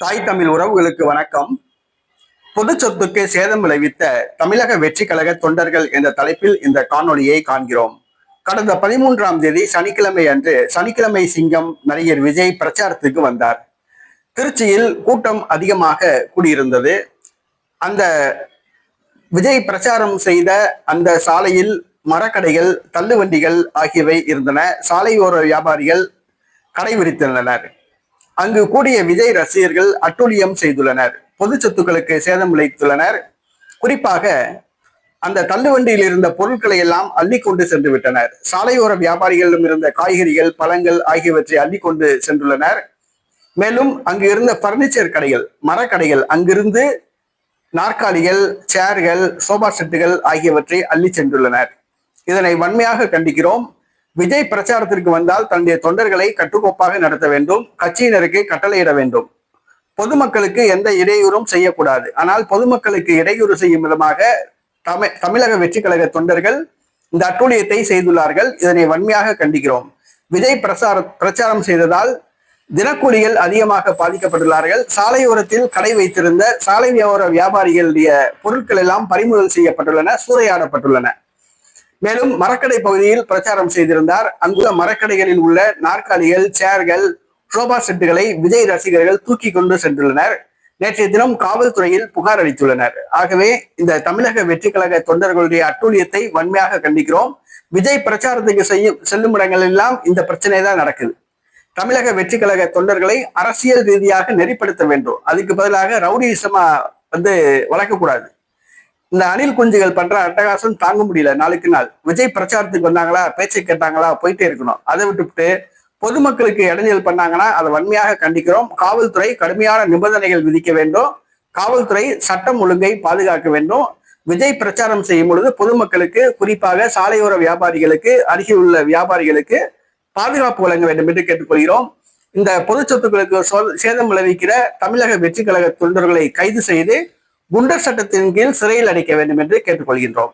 தாய் தமிழ் உறவுகளுக்கு வணக்கம். பொது சொத்துக்கு சேதம் விளைவித்த தமிழக வெற்றி கழக தொண்டர்கள் என்ற தலைப்பில் இந்த காணொலியை காண்கிறோம். கடந்த பதிமூன்றாம் தேதி சனிக்கிழமை அன்று சனிக்கிழமை சிங்கம் நடிகர் விஜய் பிரச்சாரத்துக்கு வந்தார். திருச்சியில் கூட்டம் அதிகமாக கூடியிருந்தது. அந்த விஜய் பிரச்சாரம் செய்த அந்த சாலையில் மரக்கடைகள் தள்ளுவண்டிகள் ஆகியவை இருந்தன. சாலையோர வியாபாரிகள் கடை அங்கு கூடிய விஜய் ரசிகர்கள் அட்டூழியம் செய்துள்ளனர். பொது சொத்துக்களுக்கு சேதம் விளைத்துள்ளனர் குறிப்பாக அந்த தள்ளுவண்டியில் இருந்த பொருட்களை எல்லாம் அள்ளி கொண்டு சென்று விட்டனர். சாலையோர வியாபாரிகளிடம் இருந்த காய்கறிகள் பழங்கள் ஆகியவற்றை அள்ளி கொண்டு சென்றுள்ளனர். மேலும் அங்கு இருந்த பர்னிச்சர் கடைகள் மரக்கடைகள் அங்கிருந்து நாற்காலிகள் சேர்கள் சோபா செட்டுகள் ஆகியவற்றை அள்ளி சென்றுள்ளனர். இதனை வன்மையாக கண்டிக்கிறோம். விஜய் பிரச்சாரத்திற்கு வந்தால் தன்னுடைய தொண்டர்களை கட்டுக்கோப்பாக நடத்த வேண்டும் கட்சியினருக்கு கட்டளையிட வேண்டும். பொதுமக்களுக்கு எந்த இடையூறும் செய்யக்கூடாது. ஆனால் பொதுமக்களுக்கு இடையூறு செய்யும் விதமாக தமிழ் தமிழக வெற்றி கழக தொண்டர்கள் இந்த அட்டூழியத்தை செய்துள்ளார்கள். இதனை வன்மையாக கண்டிக்கிறோம். விஜய் பிரசார பிரச்சாரம் செய்ததால் தினக்கூலிகள் அதிகமாக பாதிக்கப்பட்டுள்ளார்கள். சாலையோரத்தில் கடை வைத்திருந்த சாலை வியாபார வியாபாரிகளுடைய பொருட்கள் எல்லாம் பறிமுதல் செய்யப்பட்டுள்ளன சூறையாடப்பட்டுள்ளன. மேலும் மரக்கடை பகுதியில் பிரச்சாரம் செய்திருந்தார். அங்குள்ள மரக்கடைகளில் உள்ள நாற்காலிகள் சேர்கள் சோபா செட்டுகளை விஜய் ரசிகர்கள் தூக்கி கொண்டு சென்றுள்ளனர். நேற்றைய தினம் காவல்துறையில் புகார் அளித்துள்ளனர். ஆகவே இந்த தமிழக வெற்றி கழக தொண்டர்களுடைய அட்டூழியத்தை வன்மையாக கண்டிக்கிறோம். விஜய் பிரச்சாரத்துக்கு செய்யும் செல்லும் இடங்கள் எல்லாம் இந்த பிரச்சனை தான் நடக்குது. தமிழக வெற்றி கழக தொண்டர்களை அரசியல் ரீதியாக நெறிப்படுத்த வேண்டும். அதுக்கு பதிலாக ரவுடிசமா வந்து வளர்க்கக்கூடாது இந்த அணில் குஞ்சுகள் பண்ற அட்டகாசம் தாங்க முடியல. நாளுக்கு நாள். விஜய் பிரச்சாரத்துக்கு வந்தாங்களா? பேச்சை கேட்டாங்களா? போயிட்டே இருக்கணும். அதை விட்டுவிட்டு பொதுமக்களுக்கு இடைஞ்சல் பண்ணாங்கன்னா அதை வன்மையாக கண்டிக்கிறோம். காவல்துறை கடுமையான நிபந்தனைகள் விதிக்க வேண்டும். காவல்துறை சட்டம் ஒழுங்கை பாதுகாக்க வேண்டும். விஜய் பிரச்சாரம் செய்யும் பொழுது பொதுமக்களுக்கு குறிப்பாக சாலையோர வியாபாரிகளுக்கு அருகில் உள்ள வியாபாரிகளுக்கு பாதுகாப்பு வழங்க வேண்டும் என்று கேட்டுக்கொள்கிறோம். இந்த பொது சொத்துக்களுக்கு சேதம் விளைவிக்கிற தமிழக வெற்றி கழக தொண்டர்களை கைது செய்து குண்டர் சட்டத்தின் கீழ் சிறையில் அடைக்க வேண்டும் என்று கேட்டுக்கொள்கின்றோம்.